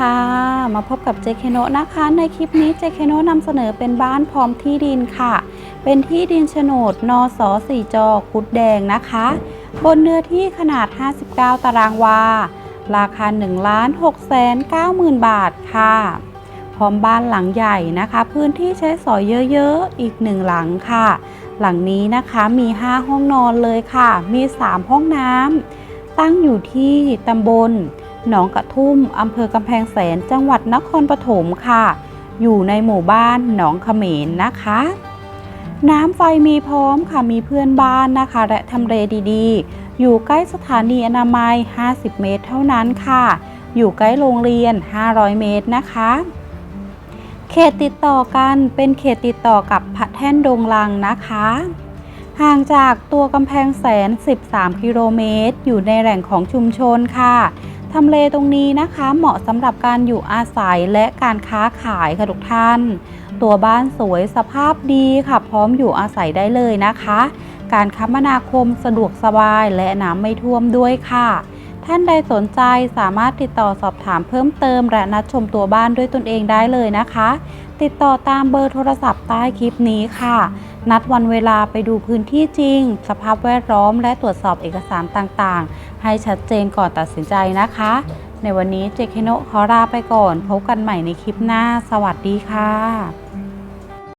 ค่ะ มาพบกับเจเคโนนะคะ ในคลิปนี้เจเคโนนำเสนอเป็นบ้านพร้อมที่ดินค่ะ เป็นที่ดินโฉนดนสสี่จอกุดแดงนะคะ บนเนื้อที่ขนาด 59 ตารางวา ราคา1ล้าน6แสน9หมื่นบาทค่ะ พร้อมบ้านหลังใหญ่นะคะ พื้นที่ใช้สอยเยอะๆ อีกหนึ่งหลังค่ะ หลังนี้นะคะมี 5 ห้องนอนเลยค่ะ มี 3 ห้องน้ำตั้งอยู่ที่ตำบล หนองกระทุ่มอำเภอกำแพงแสนจังหวัดนครปฐมค่ะ อยู่ในหมู่บ้านหนองเขมรนะคะ น้ำไฟมีพร้อมค่ะมีเพื่อนบ้านนะคะ และทำเลดีๆ อยู่ใกล้สถานีอนามัย 50 เมตรเท่านั้นค่ะ อยู่ใกล้โรงเรียน 500 เมตรนะคะเขตติดต่อกันเป็นเขตติดต่อกับพระแท่นดงลังนะคะ ห่างจากตัวกำแพงแสน 13 กิโลเมตร อยู่ในแหล่งของชุมชนค่ะ ทำเลตรงนี้นะคะเหมาะสำหรับการอยู่อาศัยและการค้าขายค่ะทุกท่าน ตัวบ้านสวยสภาพดีค่ะ พร้อมอยู่อาศัยได้เลยนะคะ การคมนาคมสะดวกสบายและน้ำไม่ท่วมด้วยค่ะ ท่านใดสนใจสามารถติดต่อสอบถามเพิ่มเติม และนัดชมตัวบ้านด้วยตนเองได้เลยนะคะ ติดต่อตามเบอร์โทรศัพท์ใต้คลิปนี้ค่ะ นัดวันเวลาไปดูพื้นที่จริง สภาพแวดล้อม และตรวจสอบเอกสารต่างๆ ให้ชัดเจนก่อนตัดสินใจนะคะ ในวันนี้เจเคโนขอลาไปก่อน พบกันใหม่ในคลิปหน้า สวัสดีค่ะ